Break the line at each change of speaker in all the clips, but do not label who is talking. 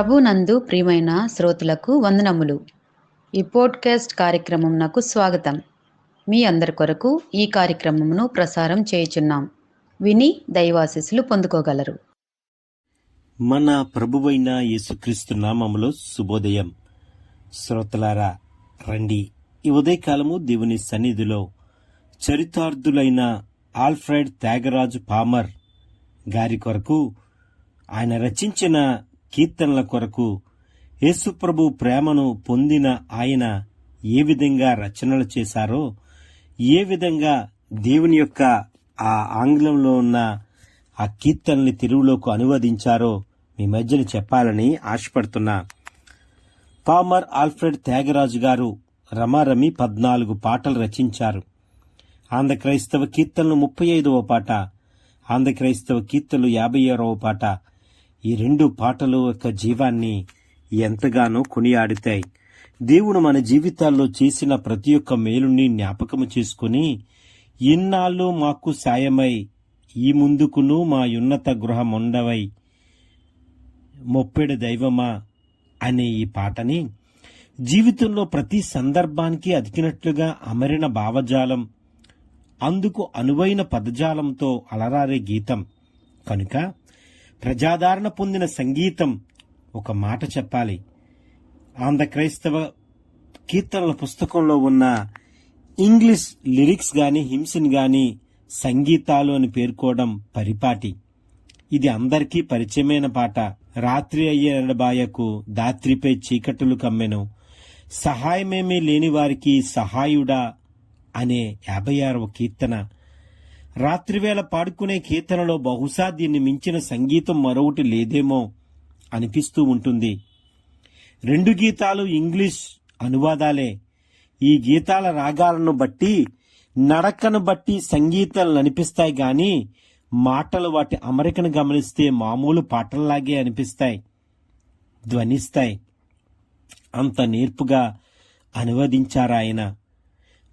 ప్రభునందు ప్రియమైన శ్రోతలకు వందనములు. ఈ పోడ్కాస్ట్ కార్యక్రమం నాకు స్వాగతం. మీ అందరి కొరకు ఈ కార్యక్రమమును ప్రసారం చేయుచున్నాం. విని దైవాశిస్సులు పొందుకోగలరు.
మన ప్రభువైన యేసుక్రీస్తు నామములో శుభోదయం. శ్రోతలారా రండి. ఈ ఉదయకాలము దేవుని సన్నిధిలో చరితార్థులైన ఆల్ఫ్రెడ్ త్యాగరాజు పామర్ గారి కొరకు ఆయన రచించిన కీర్తనల కొరకు యేసుప్రభు ప్రేమను పొందిన ఆయన ఏ విధంగా రచనలు చేశారో ఏ విధంగా దేవుని యొక్క ఆ ఆంగ్లంలో ఉన్న ఆ కీర్తనల్ని తెలుగులోకి అనువదించారో మీ మధ్యన చెప్పాలని ఆశపడుతున్నా. పామర్ ఆల్ఫ్రెడ్ త్యాగరాజు గారు రమారమి పద్నాలుగు పాటలు రచించారు. ఆంధ్ర క్రైస్తవ కీర్తనలు ముప్పై ఐదవ పాట ఆంధ్ర క్రైస్తవ కీర్తనలు యాభై ఆరవ పాట ఈ రెండు పాటలు యొక్క జీవాన్ని ఎంతగానో కొనియాడుతాయి. దేవుడు మన జీవితాల్లో చేసిన ప్రతి ఒక్క మేలుని జ్ఞాపకము చేసుకుని ఇన్నాళ్ళు మాకు సాయమై ఈ ముందుకును మా ఉన్నత గృహం ఉండవై మొప్పెడు దైవమా అనే ఈ పాటని జీవితంలో ప్రతి సందర్భానికి అతికినట్లుగా అమరిన భావజాలం అందుకు అనువైన పదజాలంతో అలరారే గీతం. కనుక ప్రజాదరణ పొందిన సంగీతం ఒక మాట చెప్పాలి. ఆంధ్ర క్రైస్తవ కీర్తనల పుస్తకంలో ఉన్న ఇంగ్లీష్ లిరిక్స్ కానీ హింసని కానీ సంగీతాలు అని పేర్కోవడం పరిపాటి. ఇది అందరికీ పరిచయమైన పాట. రాత్రి అయ్యే నడబాయకు దాత్రిపై చీకటులు కమ్మెను. సహాయమేమీ లేని వారికి సహాయుడా అనే యాభై ఆరవ కీర్తన. రాత్రివేళ పాడుకునే కీర్తనలో బహుశా దీన్ని మించిన సంగీతం మరొకటి లేదేమో అనిపిస్తూ ఉంటుంది. రెండు గీతాలు ఇంగ్లీష్ అనువాదాలే. ఈ గీతాల రాగాలను బట్టి నడకను బట్టి సంగీతాలు అనిపిస్తాయి గాని మాటలు వాటి అమరికను గమనిస్తే మామూలు పాటల్లాగే అనిపిస్తాయి. ధ్వనిస్తాయి. అంత నేర్పుగా అనువదించారాయన.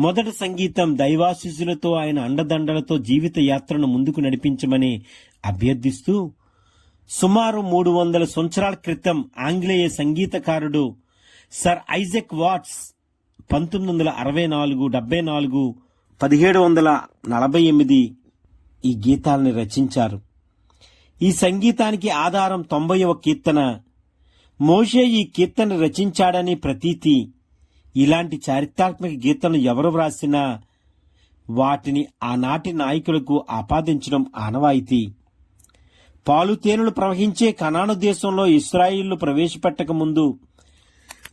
మొదటి సంగీతం దైవాశిష్యులతో ఆయన అండదండలతో జీవిత యాత్రను ముందుకు నడిపించమని అభ్యర్థిస్తూ సుమారు మూడు వందల సంవత్సరాల క్రితం ఆంగ్లేయ సంగీతకారుడు సర్ ఐజెక్ వాట్స్ పంతొమ్మిది వందల అరవై నాలుగు డెబ్బై నాలుగు పదిహేడు వందల నలభై ఎనిమిది ఈ గీతాలని రచించారు. ఈ సంగీతానికి ఆధారం తొంభైవ కీర్తన. మోషే ఈ కీర్తన రచించాడని ప్రతీతి ఇలాంటి చారిత్రాత్మక గీతను ఎవరు వ్రాసినా వాటిని ఆనాటి నాయకులకు ఆపాదించడం ఆనవాయితీ. పాలుతేనెలు ప్రవహించే కనాను దేశంలో ఇస్రాయిళ్ళు ప్రవేశపెట్టక ముందు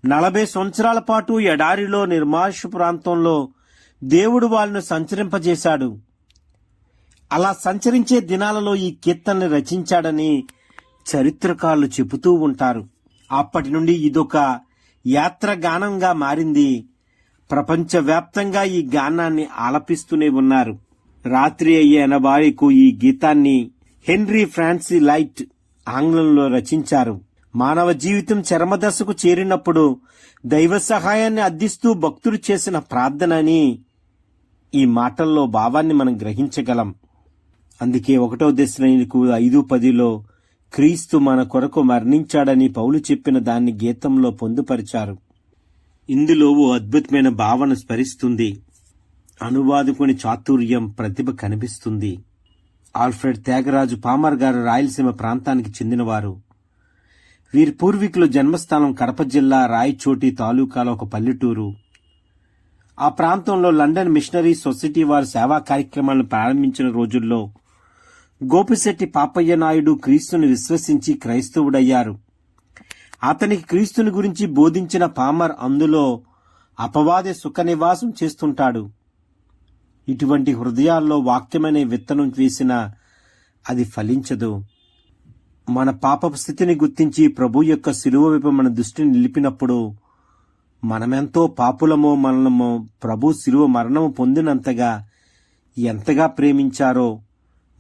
నలభై సంవత్సరాల పాటు ఎడారిలో నిర్మాష ప్రాంతంలో దేవుడు వాళ్ళను సంచరింపజేశాడు. అలా సంచరించే దినాలలో ఈ కీర్తనని రచించాడని చరిత్రకారులు చెబుతూ ఉంటారు. అప్పటి నుండి ఇదొక యాత్రగానంగా మారింది. ప్రపంచవ్యాప్తంగా ఈ గానాన్ని ఆలపిస్తూనే ఉన్నారు. రాత్రి అయ్యే అనబాయికు ఈ గీతాన్ని హెన్రీ ఫ్రాన్సీ లైట్ ఆంగ్లంలో రచించారు. మానవ జీవితం చరమదశకు చేరినప్పుడు దైవ సహాయాన్ని అందిస్తూ భక్తులు చేసిన ప్రార్థనని ఈ మాటల్లో భావాన్ని మనం గ్రహించగలం. అందుకే ఒకటో దశ ఐదు పదిలో క్రీస్తు మన కొరకు మరణించాడని పౌలు చెప్పిన దాన్ని గీతంలో పొందుపరిచారు. ఇందులో ఓ అద్భుతమైన భావన స్మరిస్తుంది అనువాదుకుని చాతుర్యం ప్రతిభ కనిపిస్తుంది. ఆల్ఫ్రెడ్ త్యాగరాజు పామర్ గారు రాయలసీమ ప్రాంతానికి చెందినవారు. వీరి పూర్వీకుల జన్మస్థానం కడప జిల్లా రాయచోటి తాలూకాలో ఒక పల్లెటూరు. ఆ ప్రాంతంలో లండన్ మిషనరీ సొసైటీ వారు సేవా కార్యక్రమాలను ప్రారంభించిన రోజుల్లో గోపిశెట్టి పాపయ్య నాయుడు క్రీస్తుని విశ్వసించి క్రైస్తవుడయ్యారు. అతనికి క్రీస్తుని గురించి బోధించిన పామర్ అందులో అపవాది సుఖ నివాసం చేస్తుంటాడు. ఇటువంటి హృదయాల్లో వాక్యమనే విత్తనం వేసిన అది ఫలించదు. మన పాపపు స్థితిని గుర్తించి ప్రభు యొక్క శిలువ వైపు మన దృష్టిని నిలిపినప్పుడు మనమెంతో పాపులమో మనము ప్రభు శిలువ మరణము పొందినంతగా ఎంతగా ప్రేమించారో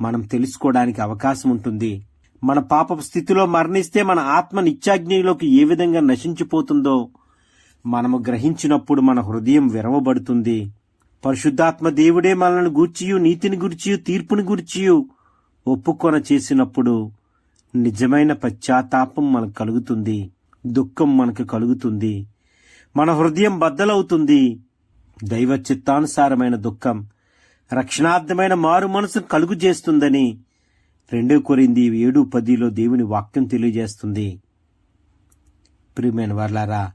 మనం తెలుసుకోవడానికి అవకాశం ఉంటుంది. మన పాప స్థితిలో మరణిస్తే మన ఆత్మ నిత్యాగ్నిలోకి ఏ విధంగా నశించిపోతుందో మనము గ్రహించినప్పుడు మన హృదయం విరవబడుతుంది. పరిశుద్ధాత్మ దేవుడే మనల్ని గూర్చియు నీతిని గురిచియు తీర్పుని గురిచియు ఒప్పుకొన చేసినప్పుడు నిజమైన పశ్చాత్తాపం మనకు కలుగుతుంది. దుఃఖం మనకు కలుగుతుంది. మన హృదయం బద్దలవుతుంది. దైవ చిత్తానుసారమైన దుఃఖం. రక్షణార్థమైన మారు మనసును కలుగు చేస్తుందని రెండో కొరింది ఏడు పదిలో దేవుని వాక్యం తెలియజేస్తుంది. ప్రియమైన వర్లారా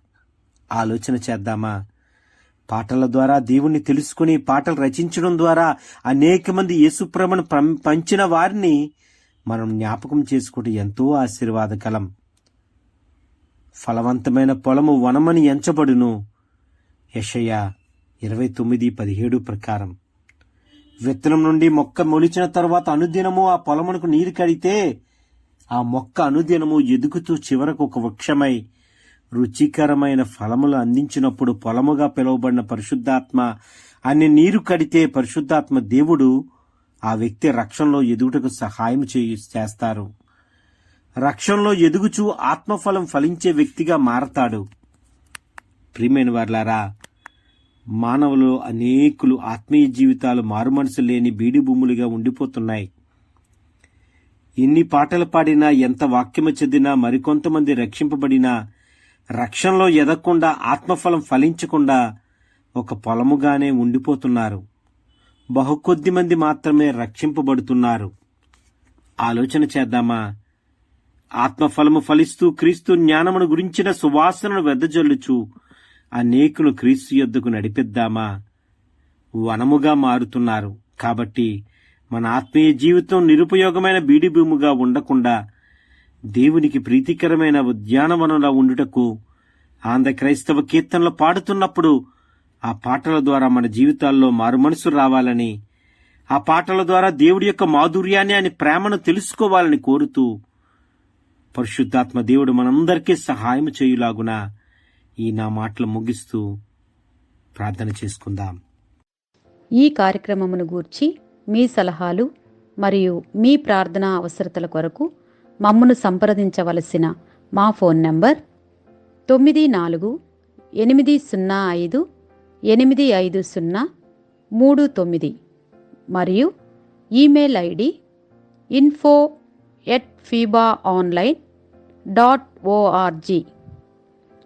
ఆలోచన చేద్దామా? పాటల ద్వారా దేవుణ్ణి తెలుసుకుని పాటలు రచించడం ద్వారా అనేక మంది యేసుప్రమను పంచిన వారిని మనం జ్ఞాపకం చేసుకుంటే ఎంతో ఆశీర్వాదకలం ఫలవంతమైన పొలము వనమని ఎంచబడును. యషయ ఇరవై తొమ్మిది పదిహేడు ప్రకారం. విత్తనం నుండి మొక్క మొలిచిన తర్వాత అనుదినము ఆ పొలమునకు నీరు కడితే ఆ మొక్క అనుదినము ఎదుగుతూ చివరకు ఒక వృక్షమై రుచికరమైన ఫలములు అందించినప్పుడు పొలముగా పిలువబడిన పరిశుద్ధాత్మ అన్ని నీరు కడితే పరిశుద్ధాత్మ దేవుడు ఆ వ్యక్తి రక్షణలో ఎదుగుటకు సహాయం చేయి చేస్తారు. రక్షణలో ఎదుగుచూ ఆత్మఫలం ఫలించే వ్యక్తిగా మారతాడు. ప్రియమైన వార్లారా మానవులు అనేకులు ఆత్మీయ జీవితాలు మారుమనసు లేని బీడి భూములుగా ఉండిపోతున్నాయి. ఎన్ని పాటలు పాడినా ఎంత వాక్యము చెందినా మరికొంతమంది రక్షింపబడినా రక్షణలో ఎదగకుండా ఆత్మఫలం ఫలించకుండా ఒక పొలముగానే ఉండిపోతున్నారు. బహు కొద్ది మంది మాత్రమే రక్షింపబడుతున్నారు. ఆలోచన చేద్దామా? ఆత్మఫలము ఫలిస్తూ క్రీస్తు జ్ఞానమును గురించిన సువాసనను వెదజల్లుచు అనేకులు క్రీస్తు యొద్దకు నడిపిద్దామా? వనముగా మారుతున్నారు. కాబట్టి మన ఆత్మీయ జీవితం నిరుపయోగమైన బీడిభూముగా ఉండకుండా దేవునికి ప్రీతికరమైన ఉద్యానవనంలో ఉండుటకు ఆంధ్ర క్రైస్తవ కీర్తనలు పాడుతున్నప్పుడు ఆ పాటల ద్వారా మన జీవితాల్లో మారుమనసు రావాలని ఆ పాటల ద్వారా దేవుడి యొక్క మాధుర్యాన్ని అని ప్రేమను తెలుసుకోవాలని కోరుతూ పరిశుద్ధాత్మ దేవుడు మనందరికీ సహాయం చేయులాగున ఈ నా మాటలు ముగిస్తూ ప్రార్థన చేసుకుందాం.
ఈ కార్యక్రమమును గూర్చి మీ సలహాలు మరియు మీ ప్రార్థనా అవసరతల కొరకు మమ్మను సంప్రదించవలసిన మా ఫోన్ నంబర్ తొమ్మిది నాలుగు ఎనిమిది సున్నా ఐదు ఎనిమిది ఐదు సున్నా మూడు తొమ్మిది మరియు email ID info at Fiba online dot ORG